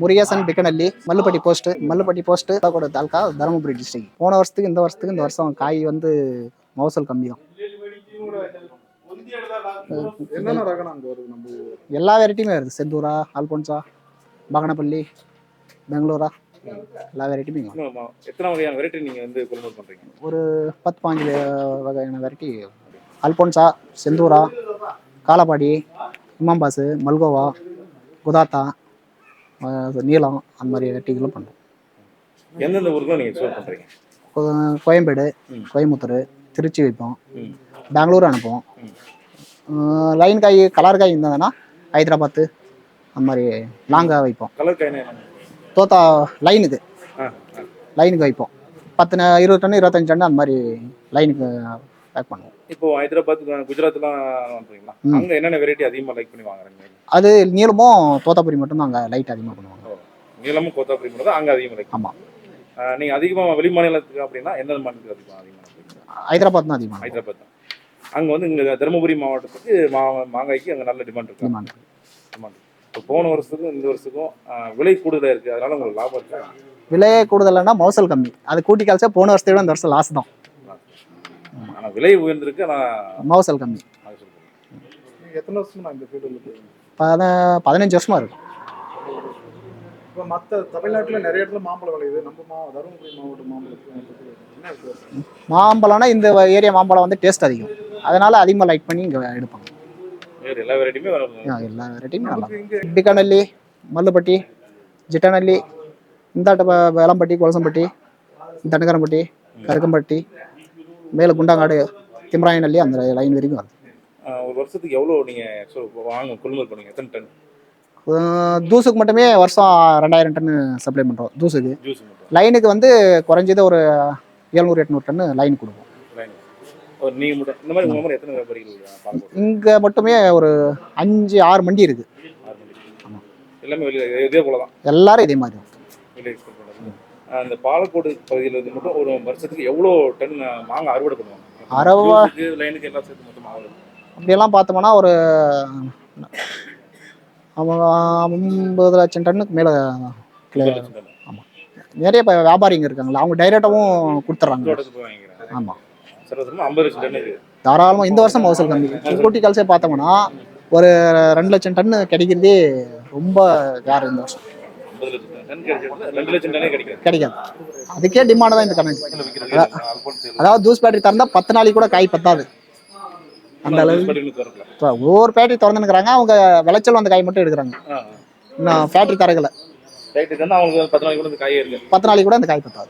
Murugesan Pikkanalli Malluppatti post Mallupatti post கூட taluka Dharmapuri district போன வருஷத்துக்கு இந்த வருஷத்துக்கு இந்த வருஷம் காய் வந்து மகசூல் கம்மி தான்? எல்லா வெரைட்டியுமே வருது. செந்தூரா அல்போன்சா பகனப்பள்ளி பெங்களூரா எல்லா வெரைட்டியுமே எத்தனை வகையான வெரைட்டி நீங்க வந்து கொள்முதல் பண்றீங்க? ஒரு பத்து பாஞ்சு வகையான வெரைட்டி அல்போன்சா செந்தூரா காலப்பாடி இமாம்பாசு மல்கோவா குதாத்தா நீலம் அந்த மாதிரி வெரைட்டிகளும் பண்ணுறோம் எந்தெந்த ஊருக்கும் நீங்க எக்ஸ்போர்ட் கோயம்பேடு. கோயம்புத்தூர் திருச்சி வைப்போம். பெங்களூர் அனுப்புவோம் லைன் காய் கலர் காய் இருந்ததுன்னா ஹைதராபாத்து அந்த மாதிரி லாங்காக வைப்போம் கலர் காயினா என்ன? தோத்தா லைன் இது ஆ, ஆ. லைனுக்கு வைப்போம் பத்து இருபது டன் இருபத்தஞ்சு டன் அந்த மாதிரி லைனுக்கு பேக் பண்ணுவோம். இப்போ ஹைதராபாத் குஜராத்லாம் பண்றீங்களா ம். அங்க என்னென்ன வெரைட்டி அதிகமா லைக் பண்ணி வாங்குறாங்க? அது நீளமும் தோத்தாபுரி மட்டும் தான் அங்கே லைட் அதிகமாக பண்ணுவாங்க. நீளமும் கோத்தாப்படி மட்டும் தான் அங்க அதிகமா லைக் ஆமா. நீங்க அதிகமா வெளி மாநிலத்துக்கு அப்படின்னா எந்தெந்த மாநிலத்துக்கு அதிகமா அதிகமா like ஹைதராபாத் தான் அதிகமாக ஹைதராபாத் தான். அங்க வந்து இங்க தருமபுரி மாவட்டத்துக்கு மா மாங்காய்க்கு அங்க நல்ல டிமாண்ட் இருக்கு. டிமாண்ட் டிமாண்ட் இப்போ போன வருஷத்துக்கும் இந்த வருஷத்துக்கும் விலை கூடுதலா இருக்கு. அதனால உங்களுக்கு லாபம் இருக்கு. விலை கூடுதலைன்னா மகசூல் கம்மி. அது கூட்டி கழிச்சா போன வருஷத்தை விட இந்த வருஷம் லாஸ் தான். ஆனா விலை உயர்ந்திருக்கு ஆனா மகசூல் கம்மி. எத்தனை வருஷமா இந்த ஃபீல்டில் பத பதினஞ்சு வருஷமா இருக்கும் இப்போ மற்ற தமிழ்நாட்டில் நிறைய இடத்துல மாம்பழம் விளையுது. நம்ம மா தருமபுரி மாவட்ட மாம்பழத்துக்கு என்ன வித்தியாசம்? மாம்பழம்னா இந்த ஏரியா மாம்பழம் வந்து டேஸ்ட் அதிகம். அதனால அதிகமாக லைக் பண்ணி இங்கே எடுப்பாங்க. எல்லா வெரைட்டியுமே எல்லா வெரைட்டியுமே நல்லா பிக்கானல்லி மல்லுப்பட்டி ஜிட்டானல்லி இந்தாட்ட ப- வேலம்பட்டி கொலசம்பட்டி தண்டகரம்பட்டி கருக்கம்பட்டி மேலே குண்டாங்காடு திம்ராயநல்லி அந்த லைன் வரைக்கும் வருது. ஒரு வருஷத்துக்கு எவ்வளவு நீங்க so வாங்க கொள்முதல் பண்ணுங்க எத்தனை டன்? தூசுக்கு மட்டுமே வருஷம் ரெண்டாயிரம் டன் சப்ளை பண்ணுறோம் தூசுக்கு. லைனுக்கு வந்து குறைஞ்சது ஒரு எழுநூறு எட்நூறு டன் லைன் கொடுப்போம். இங்கே மட்டுமே ஒரு அஞ்சு ஆறு மண்டி தான் எல்லாரும் இதே மாதிரி அந்த பாலக்கோடு பகுதியில் இருந்து மட்டும் ஒரு வருஷத்துக்கு எவ்வளோ டன் மாங்காய் அறுவடை பண்ணுவாங்க? அறுவ- லைனுக்கு எல்லாம் சேர்த்து மொத்தம் ஆகுது அப்படியெல்லாம் பார்த்தோம்னா ஒரு ஐம்பது லட்சம் டன்னுக்கு மேலே நிறைய இப்போ வியாபாரிங்க இருக்காங்களா அவங்க டைரெக்டாகவும் கொடுத்துட்றாங்க. ஆமாம் தாராளமாக இந்த வருஷம் மகசூல் கம்மி. கூட்டி கழிச்சே பார்த்தோம்னா ஒரு ரெண்டு லட்சம் டன்னு கிடைக்கிறதே ரொம்ப வேறு இந்த வருஷம். கிடைக்காது. அதுக்கே டிமாண்ட் தான் இந்த அல்போன்ஸ் அதாவது ஜூஸ் பேட்டரி திறந்தா பத்து நாளைக்கு கூட காய் பத்தாது. அந்த அளவு திறக்கல. இப்போ ஒவ்வொரு பேட்டரி திறந்துனுக்குறாங்க அவங்க விளைச்சல் வந்த காய் மட்டும் எடுக்கிறாங்க. இன்னும் ஃபேக்ட்ரி இருக்கு பத்து நாளைக்கு கூட அந்த காய் பத்தாது.